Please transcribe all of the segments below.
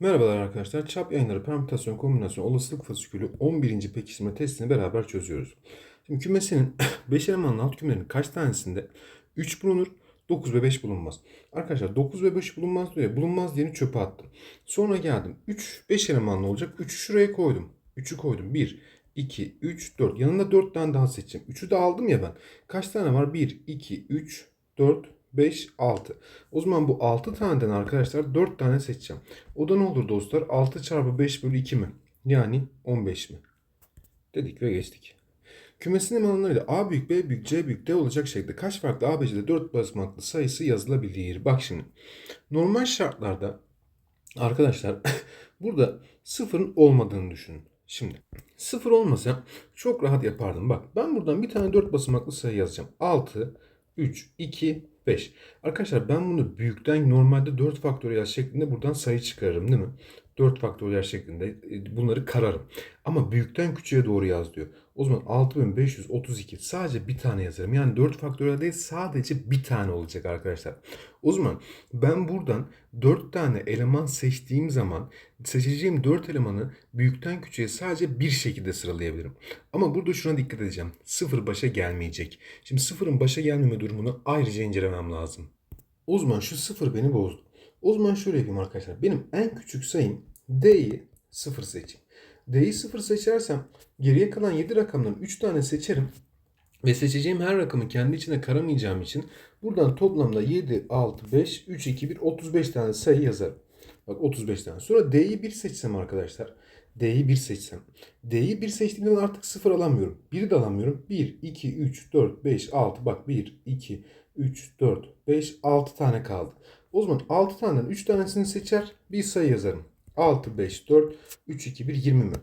Merhabalar arkadaşlar. Çap yayınları permütasyon kombinasyon olasılık fasikülü 11. pekiştirme testini beraber çözüyoruz. Şimdi kümesinin 5 elemanlı alt kümelerinin kaç tanesinde 3 bulunur, 9 ve 5 bulunmaz. Arkadaşlar 9 ve 5 bulunmaz ya, bulunmaz diyeni çöpe attım. Sonra geldim 3, 5 elemanlı olacak. 3'ü şuraya koydum. 3'ü koydum. 1, 2, 3, 4. Yanında 4 tane daha seçeceğim. 3'ü de aldım ya ben. Kaç tane var? 1, 2, 3, 4, 5, 6. O zaman bu 6 taneden arkadaşlar 4 tane seçeceğim. O da ne olur dostlar? 6 çarpı 5 bölü 2 mi? Yani 15 mi? Dedik ve geçtik. Kümesinin elemanlarıyla A büyük, B büyük, C büyük, D olacak şekilde kaç farklı ABC'de 4 basamaklı sayısı yazılabilir? Bak şimdi. Normal şartlarda arkadaşlar burada sıfırın olmadığını düşünün. Şimdi sıfır olmasa çok rahat yapardım. Bak ben buradan bir tane 4 basamaklı sayı yazacağım. 6, 3, 2, 5. Arkadaşlar ben bunu büyükten normalde 4 faktöriyel şeklinde buradan sayı çıkarırım değil mi? 4 faktöriyel şeklinde e, bunları kararım. Ama büyükten küçüğe doğru yaz diyor. O zaman 6532 sadece bir tane yazarım. Yani 4 faktöriyel değil sadece bir tane olacak arkadaşlar. O zaman ben buradan 4 tane eleman seçtiğim zaman seçeceğim 4 elemanı büyükten küçüğe sadece bir şekilde sıralayabilirim. Ama burada şuna dikkat edeceğim. Sıfır başa gelmeyecek. Şimdi sıfırın başa gelmeme durumunu ayrıca incelemem lazım. O zaman şu sıfır beni bozdu. O zaman şöyle yapayım arkadaşlar. Benim en küçük sayım D'yi sıfır seçeyim. D'yi sıfır seçersem geriye kalan 7 rakamdan 3 tane seçerim. Ve seçeceğim her rakamı kendi içine karamayacağım için buradan toplamda 7, 6, 5, 3, 2, 1, 35 tane sayı yazarım. Bak 35 tane. Sonra D'yi 1 seçsem arkadaşlar. D'yi 1 seçsem. D'yi 1 seçtiğim zaman artık 0 alamıyorum. 1 de alamıyorum. 1, 2, 3, 4, 5, 6. Bak 1, 2, 3, 4, 5, 6 tane kaldı. O zaman 6 taneden 3 tanesini seçer. Bir sayı yazarım. 6, 5, 4, 3, 2, 1, 20 mi?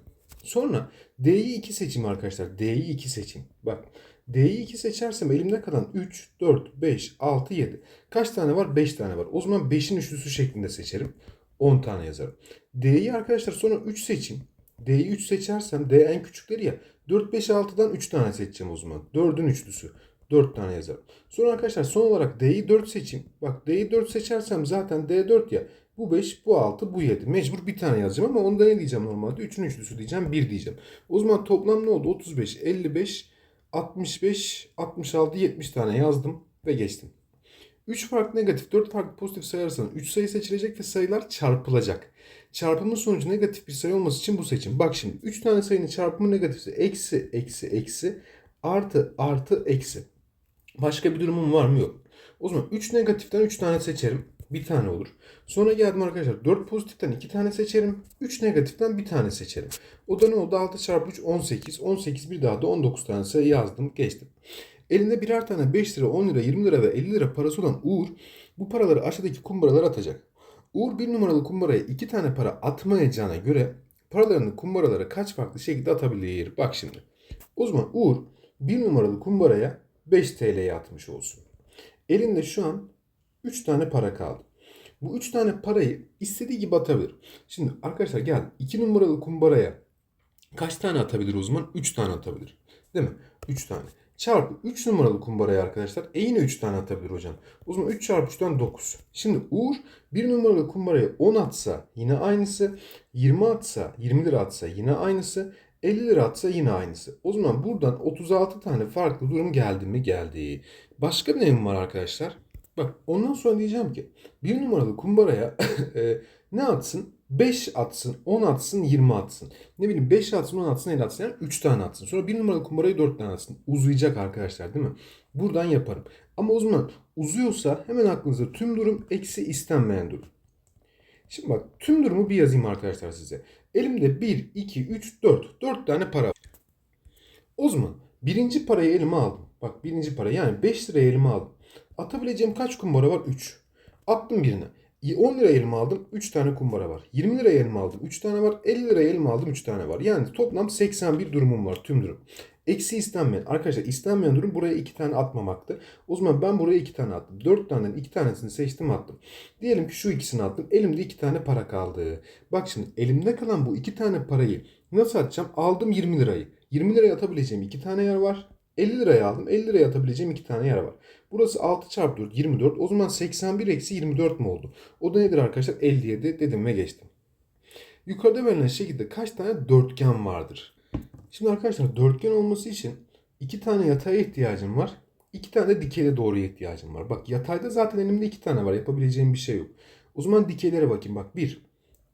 Sonra D'yi 2 seçeyim arkadaşlar. D'yi 2 seçeyim. Bak D'yi 2 seçersem elimde kalan 3, 4, 5, 6, 7. Kaç tane var? 5 tane var. O zaman 5'in üçlüsü şeklinde seçerim. 10 tane yazarım. D'yi arkadaşlar sonra 3 seçeyim. D'yi 3 seçersem D en küçükleri ya. 4, 5, 6'dan 3 tane seçeceğim o zaman. 4'ün üçlüsü. 4 tane yazarım. Sonra arkadaşlar son olarak D'yi 4 seçeyim. Bak D'yi 4 seçersem zaten D 4 ya. Bu 5, bu 6, bu 7. Mecbur bir tane yazacağım ama onda ne diyeceğim normalde? 3'ün üçlüsü diyeceğim, 1 diyeceğim. O zaman toplam ne oldu? 35, 55, 65, 66, 70 tane yazdım ve geçtim. 3 farklı negatif, 4 farklı pozitif sayarsan 3 sayı seçilecek ve sayılar çarpılacak. Çarpımın sonucu negatif bir sayı olması için bu seçim. Bak şimdi 3 tane sayının çarpımı negatifse eksi, eksi, eksi, artı, artı, eksi. Başka bir durumum var mı? Yok. O zaman 3 negatiften 3 tane seçerim. Bir tane olur. Sonra geldim arkadaşlar 4 pozitiften 2 tane seçerim. 3 negatiften bir tane seçerim. O da ne oldu? 6 çarpı 3 18. 18 bir daha da 19 tane sayı yazdım. Geçtim. Elinde birer tane 5 lira, 10 lira, 20 lira ve 50 lira parası olan Uğur bu paraları aşağıdaki kumbaralara atacak. Uğur bir numaralı kumbaraya 2 tane para atmayacağına göre paralarını kumbaralara kaç farklı şekilde atabilir? Bak şimdi. O zaman Uğur bir numaralı kumbaraya 5 TL'ye atmış olsun. Elinde şu an 3 tane para kaldı. Bu 3 tane parayı istediği gibi atabilir. Şimdi arkadaşlar gel 2 numaralı kumbaraya kaç tane atabilir o zaman? 3 tane atabilir. Değil mi? 3 tane. Çarpı 3 numaralı kumbaraya arkadaşlar e yine 3 tane atabilir hocam. O zaman 3 çarpı 3'ten 9. Şimdi Uğur 1 numaralı kumbaraya 10 atsa yine aynısı. 20 atsa 20 lira atsa yine aynısı. 50 lira atsa yine aynısı. O zaman buradan 36 tane farklı durum geldi mi? Geldi. Başka bir neyim var arkadaşlar? Bak ondan sonra diyeceğim ki bir numaralı kumbaraya e, ne atsın? 5 atsın, 10 atsın, 20 atsın. Ne bileyim 5 atsın, 10 atsın, 50 atsın. Yani 3 tane atsın. Sonra bir numaralı kumbarayı 4 tane atsın. Uzayacak arkadaşlar değil mi? Buradan yaparım. Ama o zaman uzuyorsa hemen aklınızda tüm durum eksi istenmeyen durum. Şimdi bak tüm durumu bir yazayım arkadaşlar size. Elimde 1, 2, 3, 4. 4 tane para var. O zaman birinci parayı elime aldım. Bak birinci para yani 5 lirayı elime aldım. Atabileceğim kaç kumbara var? 3. Attım birine. 10 lira elime aldım 3 tane kumbara var. 20 lira elime aldım 3 tane var. 50 lira elime aldım 3 tane var. Yani toplam 81 durumum var tüm durum. Eksi istenmeyen. Arkadaşlar istenmeyen durum buraya 2 tane atmamaktı. O zaman ben buraya 2 tane attım. 4 taneden 2 tanesini seçtim attım. Diyelim ki şu ikisini attım. Elimde 2 tane para kaldı. Bak şimdi elimde kalan bu 2 tane parayı nasıl atacağım? Aldım 20 lirayı. 20 liraya atabileceğim 2 tane yer var. 50 liraya aldım. 50 liraya atabileceğim 2 tane yer var. Burası 6 çarpı 4 24. O zaman 81 eksi 24 mu oldu? O da nedir arkadaşlar? 57 dedim ve geçtim. yukarıda verilen şekilde kaç tane dörtgen vardır? Şimdi arkadaşlar dörtgen olması için iki tane yataya ihtiyacım var. iki tane de dikeye doğruya ihtiyacım var. Bak yatayda zaten elimde iki tane var. Yapabileceğim bir şey yok. O zaman dikeylere bakayım. Bak 1,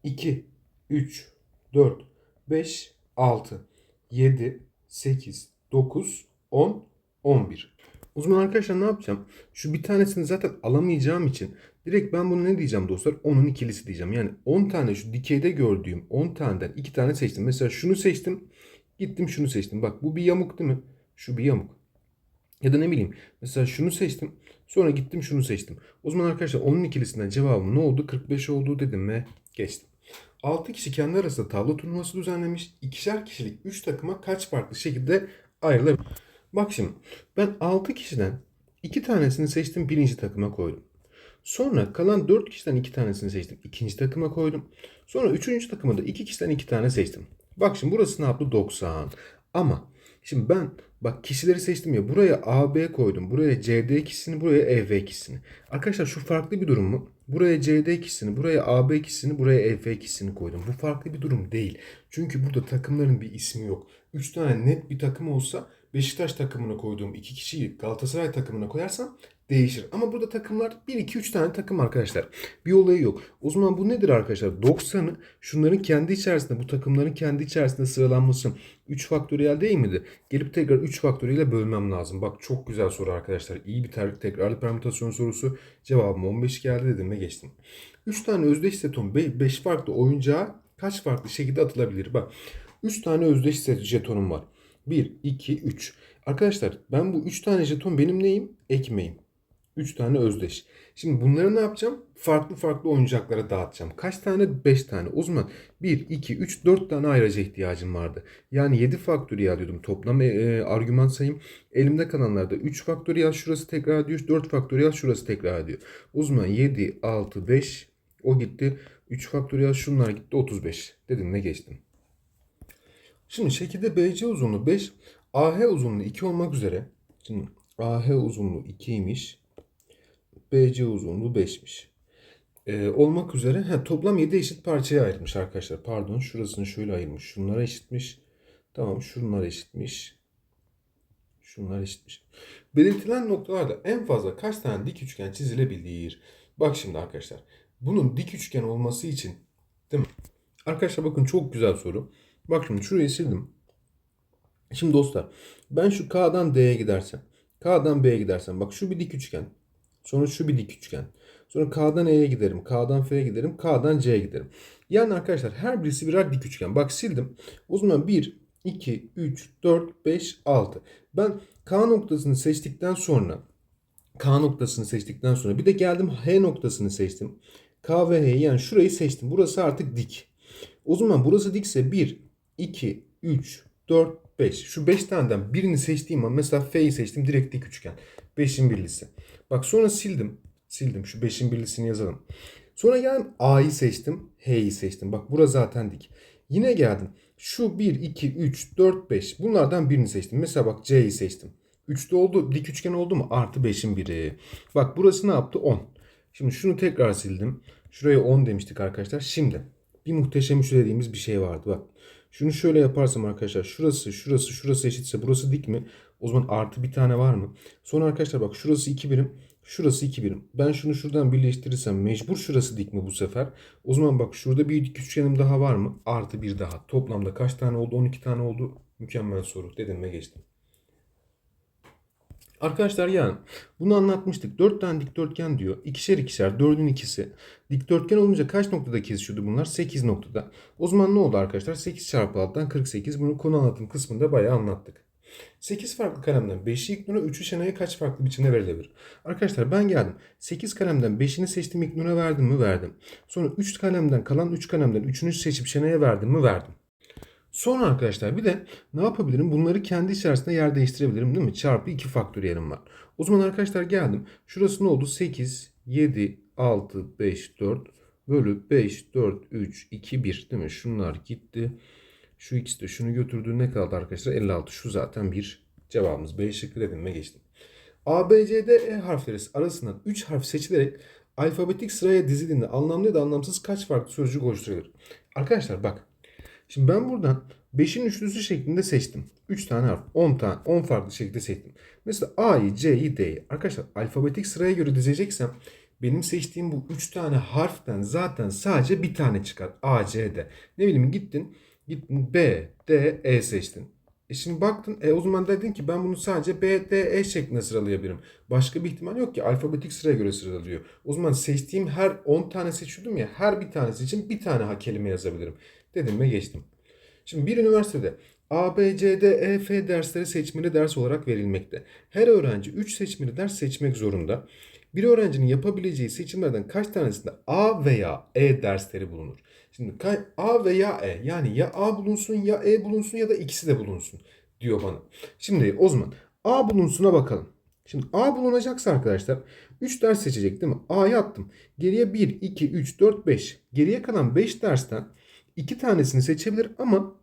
2, 3, 4, 5, 6, 7, 8, 9, 10, 11. O zaman arkadaşlar ne yapacağım? Şu bir tanesini zaten alamayacağım için direkt ben bunu ne diyeceğim dostlar? 10'un ikilisi diyeceğim. Yani 10 tane şu dikeyde gördüğüm 10 taneden 2 tane seçtim. Mesela şunu seçtim. Gittim şunu seçtim. Bak bu bir yamuk değil mi? Şu bir yamuk. Ya da ne bileyim. Mesela şunu seçtim. Sonra gittim şunu seçtim. O zaman arkadaşlar onun ikilisinden cevabım ne oldu? 45 oldu dedim ve geçtim. 6 kişi kendi arasında tavla turnuvası düzenlemiş. İkişer kişilik 3 takıma kaç farklı şekilde ayrılabilir? Bak şimdi ben 6 kişiden 2 tanesini seçtim birinci takıma koydum. Sonra kalan 4 kişiden 2 tanesini seçtim. ikinci takıma koydum. Sonra 3. takıma da 2 kişiden 2 tane seçtim. Bak şimdi burası ne yaptı? 90. Ama şimdi ben bak kişileri seçtim ya. Buraya AB koydum. Buraya CD kişisini, buraya EF kişisini. Arkadaşlar şu farklı bir durum mu? Buraya CD kişisini, buraya AB kişisini, buraya EF kişisini koydum. Bu farklı bir durum değil. Çünkü burada takımların bir ismi yok. 3 tane net bir takım olsa Beşiktaş takımına koyduğum iki kişiyi Galatasaray takımına koyarsam değişir. Ama burada takımlar 1 2 3 tane takım arkadaşlar. Bir olayı yok. O zaman bu nedir arkadaşlar? 90'ı şunların kendi içerisinde bu takımların kendi içerisinde sıralanması 3 faktöriyel değil miydi? Gelip tekrar 3 faktöriyel bölmem lazım. Bak çok güzel soru arkadaşlar. İyi bir ter- tekrarlı permütasyon sorusu. Cevabım 15 geldi dedim ve geçtim. 3 tane özdeş jeton 5 farklı oyuncağa kaç farklı şekilde atılabilir? Bak 3 tane özdeş jetonum var. 1, 2, 3. Arkadaşlar ben bu 3 tane jeton benim neyim? Ekmeğim. 3 tane özdeş. Şimdi bunları ne yapacağım? Farklı farklı oyuncaklara dağıtacağım. Kaç tane? 5 tane. O zaman 1, 2, 3, 4 tane ayraca ihtiyacım vardı. Yani 7 faktöriyel diyordum. Toplam e, argüman sayım. Elimde kalanlarda 3 faktöriyel şurası tekrar ediyor. 4 faktöriyel şurası tekrar ediyor. O zaman 7, 6, 5 o gitti. 3 faktöriyel şunlar gitti 35. Dedim ne geçtim. Şimdi şekilde BC uzunluğu 5, AH uzunluğu 2 olmak üzere. Şimdi AH uzunluğu 2'ymiş. BC uzunluğu 5'miş. Ee, olmak üzere he, toplam 7 eşit parçaya ayrılmış arkadaşlar. Pardon şurasını şöyle ayırmış. Şunlara eşitmiş. Tamam şunlar eşitmiş. Şunlar eşitmiş. Belirtilen noktalarda en fazla kaç tane dik üçgen çizilebilir? Bak şimdi arkadaşlar. Bunun dik üçgen olması için değil mi? Arkadaşlar bakın çok güzel soru. Bak şimdi şurayı sildim. Şimdi dostlar ben şu K'dan D'ye gidersem. K'dan B'ye gidersem. Bak şu bir dik üçgen. Sonra şu bir dik üçgen. Sonra K'dan E'ye giderim. K'dan F'ye giderim. K'dan C'ye giderim. Yani arkadaşlar her birisi birer dik üçgen. Bak sildim. O zaman 1, 2, 3, 4, 5, 6. Ben K noktasını seçtikten sonra K noktasını seçtikten sonra bir de geldim H noktasını seçtim. K ve H yani şurayı seçtim. Burası artık dik. O zaman burası dikse 1, 2, 3, 4, 5. Şu 5 taneden birini seçtiğim an mesela F'yi seçtim direkt dik üçgen. 5'in birlisi. Bak sonra sildim. Sildim. Şu 5'in birlisini yazalım. Sonra geldim A'yı seçtim. H'yi seçtim. Bak burası zaten dik. Yine geldim. Şu 1, 2, 3, 4, 5. Bunlardan birini seçtim. Mesela bak C'yi seçtim. 3'te oldu. Dik üçgen oldu mu? Artı 5'in biri. Bak burası ne yaptı? 10. Şimdi şunu tekrar sildim. Şuraya 10 demiştik arkadaşlar. Şimdi bir muhteşem üçlü dediğimiz bir şey vardı. Bak şunu şöyle yaparsam arkadaşlar şurası şurası şurası eşitse burası dik mi? O zaman artı bir tane var mı? Sonra arkadaşlar bak şurası 2 birim. Şurası 2 birim. Ben şunu şuradan birleştirirsem mecbur şurası dik mi bu sefer? O zaman bak şurada bir dik üçgenim daha var mı? Artı bir daha. Toplamda kaç tane oldu? 12 tane oldu. Mükemmel soru. Dedim ve geçtim. Arkadaşlar yani bunu anlatmıştık. 4 tane dikdörtgen diyor. İkişer ikişer 4'ün ikisi. Dikdörtgen olunca kaç noktada kesişiyordu bunlar? 8 noktada. O zaman ne oldu arkadaşlar? 8 çarpı alttan 48. Bunu konu anlatım kısmında bayağı anlattık. 8 farklı kalemden 5'i İknur'a 3'ü Şenay'a kaç farklı biçimde verilebilir? Arkadaşlar ben geldim. 8 kalemden 5'ini seçtim İknur'a verdim mi? Verdim. Sonra 3 kalemden kalan 3 kalemden 3'ünü seçip Şenay'a verdim mi? Verdim. Sonra arkadaşlar bir de ne yapabilirim? Bunları kendi içerisinde yer değiştirebilirim değil mi? Çarpı 2 faktöriyelim var. O zaman arkadaşlar geldim. Şurası ne oldu? 8, 7, 6, 5, 4 bölü 5, 4, 3, 2, 1 değil mi? Şunlar gitti. Şu ikisi de şunu götürdü. Ne kaldı arkadaşlar? 56. Şu zaten bir cevabımız. B şıkkı dedim ve geçtim. A, B, C, D, E harfleri arasından 3 harf seçilerek alfabetik sıraya dizildiğinde anlamlı ya da anlamsız kaç farklı sözcük oluşturulur? Arkadaşlar bak. Şimdi ben buradan 5'in üçlüsü şeklinde seçtim. 3 tane harf. 10 tane 10 farklı şekilde seçtim. Mesela A'yı, C'yi, D'yi. Arkadaşlar alfabetik sıraya göre dizeceksem benim seçtiğim bu 3 tane harften zaten sadece bir tane çıkar. A, C, D. Ne bileyim gittin, gittin B, D, E seçtin. E şimdi baktın e o zaman dedin ki ben bunu sadece B, D, E şeklinde sıralayabilirim. Başka bir ihtimal yok ki alfabetik sıraya göre sıralıyor. O zaman seçtiğim her 10 tane seçiyordum ya her bir tanesi için bir tane kelime yazabilirim. Dedim ve geçtim. Şimdi bir üniversitede A, B, C, D, E, F dersleri seçmeli ders olarak verilmekte. Her öğrenci 3 seçmeli ders seçmek zorunda. Bir öğrencinin yapabileceği seçimlerden kaç tanesinde A veya E dersleri bulunur? Şimdi A veya E yani ya A bulunsun ya E bulunsun ya da ikisi de bulunsun diyor bana. Şimdi o zaman A bulunsuna bakalım. Şimdi A bulunacaksa arkadaşlar 3 ders seçecek değil mi? A'yı attım. Geriye 1, 2, 3, 4, 5. Geriye kalan 5 dersten 2 tanesini seçebilir ama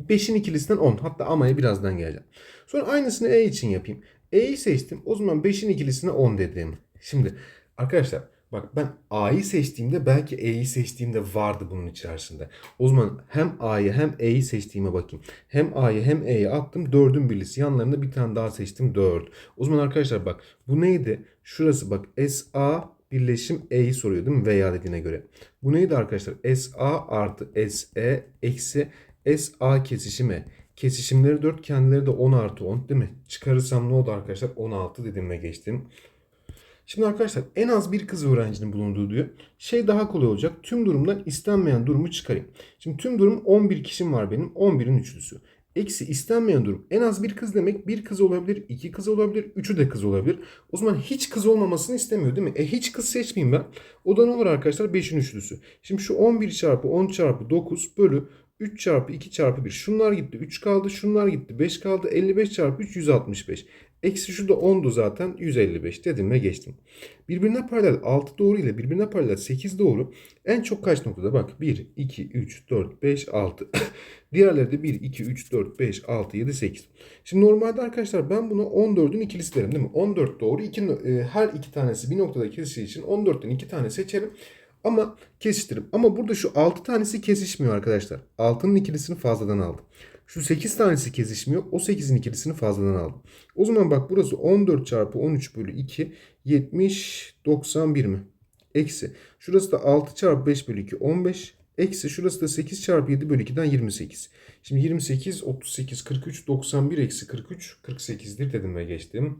5'in ikilisinden 10. Hatta amaya birazdan geleceğim. Sonra aynısını E için yapayım. E'yi seçtim. O zaman 5'in ikilisine 10 dedim. Şimdi arkadaşlar bak ben A'yı seçtiğimde belki E'yi seçtiğimde vardı bunun içerisinde. O zaman hem A'yı hem E'yi seçtiğime bakayım. Hem A'yı hem E'yi attım. 4'ün birlisi. Yanlarında bir tane daha seçtim. 4. O zaman arkadaşlar bak bu neydi? Şurası bak SA birleşim E'yi soruyor değil mi? Veya dediğine göre. Bu neydi arkadaşlar? SA artı SE eksi SA kesişimi. Kesişimleri 4 kendileri de 10 artı 10 değil mi? Çıkarırsam ne oldu arkadaşlar? 16 dedim ve geçtim. Şimdi arkadaşlar en az bir kız öğrencinin bulunduğu diyor. Şey daha kolay olacak. Tüm durumdan istenmeyen durumu çıkarayım. Şimdi tüm durum 11 kişim var benim. 11'in üçlüsü. Eksi istenmeyen durum. En az bir kız demek bir kız olabilir, iki kız olabilir, üçü de kız olabilir. O zaman hiç kız olmamasını istemiyor değil mi? E hiç kız seçmeyeyim ben. O da ne olur arkadaşlar? 5'in üçlüsü. Şimdi şu 11 çarpı 10 çarpı 9 bölü 3 çarpı 2 çarpı 1. Şunlar gitti 3 kaldı. Şunlar gitti 5 kaldı. 55 çarpı 3 165. Eksi şu da 10'du zaten 155 dedim ve geçtim. Birbirine paralel 6 doğru ile birbirine paralel 8 doğru en çok kaç noktada? Bak 1, 2, 3, 4, 5, 6. Diğerleri de 1, 2, 3, 4, 5, 6, 7, 8. Şimdi normalde arkadaşlar ben bunu 14'ün ikilisi derim değil mi? 14 doğru. İki, e, her iki tanesi bir noktada kesiştiği için 14'ten iki tane seçerim. Ama kesiştiririm. Ama burada şu 6 tanesi kesişmiyor arkadaşlar. 6'nın ikilisini fazladan aldım. Şu 8 tanesi kesişmiyor. O 8'in ikilisini fazladan aldım. O zaman bak burası 14 çarpı 13 bölü 2 70 91 mi? Eksi. Şurası da 6 çarpı 5 bölü 2 15. Eksi şurası da 8 çarpı 7 bölü 2'den 28. Şimdi 28, 38, 43, 91 eksi 43, 48'dir dedim ve geçtim.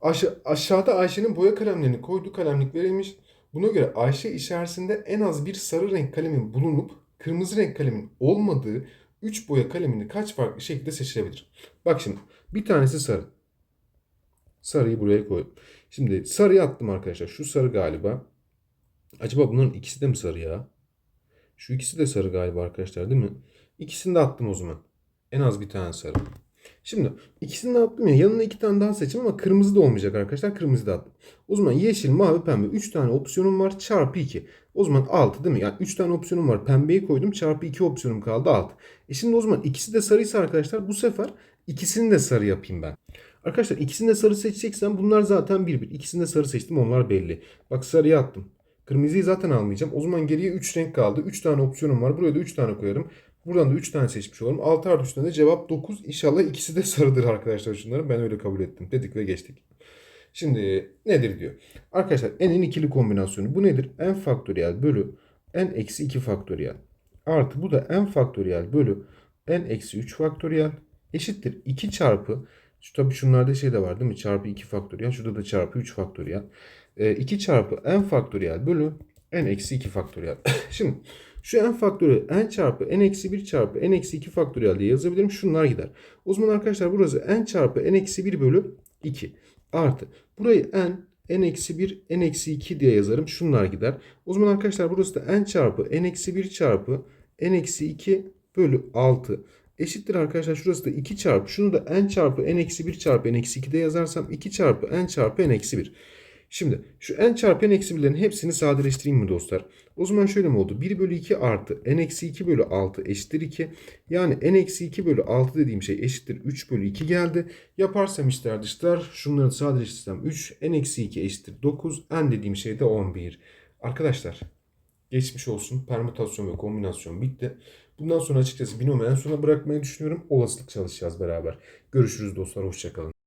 Aşa- aşağıda Ayşe'nin boya kalemlerini koyduğu kalemlik verilmiş. Buna göre Ayşe içerisinde en az bir sarı renk kalemin bulunup kırmızı renk kalemin olmadığı 3 boya kalemini kaç farklı şekilde seçilebilir? Bak şimdi bir tanesi sarı. Sarıyı buraya koydum. Şimdi sarıyı attım arkadaşlar. Şu sarı galiba. Acaba bunların ikisi de mi sarı ya? Şu ikisi de sarı galiba arkadaşlar değil mi? İkisini de attım o zaman. En az bir tane sarı. Şimdi ikisini de attım ya. Yanına iki tane daha seçim ama kırmızı da olmayacak arkadaşlar. Kırmızı da attım. O zaman yeşil, mavi, pembe 3 tane opsiyonum var. Çarpı 2. O zaman 6 değil mi? Yani 3 tane opsiyonum var. Pembeyi koydum. Çarpı 2 opsiyonum kaldı 6. E şimdi o zaman ikisi de sarıysa arkadaşlar bu sefer ikisini de sarı yapayım ben. Arkadaşlar ikisini de sarı seçeceksem bunlar zaten bir bir. İkisini de sarı seçtim onlar belli. Bak sarıya attım. Kırmızıyı zaten almayacağım. O zaman geriye 3 renk kaldı. 3 tane opsiyonum var. Buraya da 3 tane koyarım. Buradan da 3 tane seçmiş olurum. 6 artı 3'ten de cevap 9. İnşallah ikisi de sarıdır arkadaşlar şunların. Ben öyle kabul ettim. Dedik ve geçtik. Şimdi nedir diyor. Arkadaşlar n'in ikili kombinasyonu. Bu nedir? n faktöriyel bölü n eksi 2 faktöriyel. Artı bu da n faktöriyel bölü n eksi 3 faktöriyel eşittir 2 çarpı şu tabii şunlarda şey de var değil mi? Çarpı 2 faktöriyel. Şurada da çarpı 3 faktöriyel. E, 2 çarpı n faktöriyel bölü n eksi 2 faktöriyel. Şimdi şu n faktöriyel n çarpı n eksi 1 çarpı n eksi 2 faktöriyel diye yazabilirim. Şunlar gider. O zaman arkadaşlar burası n çarpı n eksi 1 bölü 2 artı. Burayı n n eksi 1 n eksi 2 diye yazarım. Şunlar gider. O zaman arkadaşlar burası da n çarpı n eksi 1 çarpı n eksi 2 bölü 6 eşittir arkadaşlar. Şurası da 2 çarpı. Şunu da n çarpı n eksi 1 çarpı n eksi 2 de yazarsam 2 çarpı n çarpı n eksi 1. Şimdi şu n çarpı n eksi 1'lerin hepsini sadeleştireyim mi dostlar? O zaman şöyle mi oldu? 1 bölü 2 artı n eksi 2 bölü 6 eşittir 2. Yani n eksi 2 bölü 6 dediğim şey eşittir 3 bölü 2 geldi. Yaparsam işler dışlar şunları sadeleştirsem 3 n eksi 2 eşittir 9 n dediğim şey de 11. Arkadaşlar geçmiş olsun. Permütasyon ve kombinasyon bitti. Bundan sonra açıkçası binomu en sona bırakmayı düşünüyorum. Olasılık çalışacağız beraber. Görüşürüz dostlar. Hoşçakalın.